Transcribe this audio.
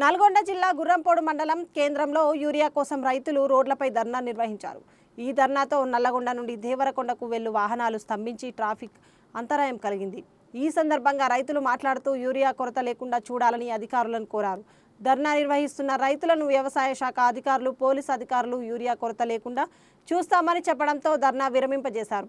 నల్గొండ జిల్లా గుర్రంపోడు మండలం కేంద్రంలో యూరియా కోసం రైతులు రోడ్లపై ధర్నా నిర్వహించారు. ఈ ధర్నాతో నల్లగొండ నుండి దేవరకొండకు వెళ్ళు వాహనాలు స్తంభించి ట్రాఫిక్ అంతరాయం కలిగింది. ఈ సందర్భంగా రైతులు మాట్లాడుతూ యూరియా కొరత లేకుండా చూడాలని అధికారులను కోరారు. ధర్నా నిర్వహిస్తున్న రైతులను వ్యవసాయ శాఖ అధికారులు పోలీసు అధికారులు యూరియా కొరత లేకుండా చూస్తామని చెప్పడంతో ధర్నా విరమింపజేశారు.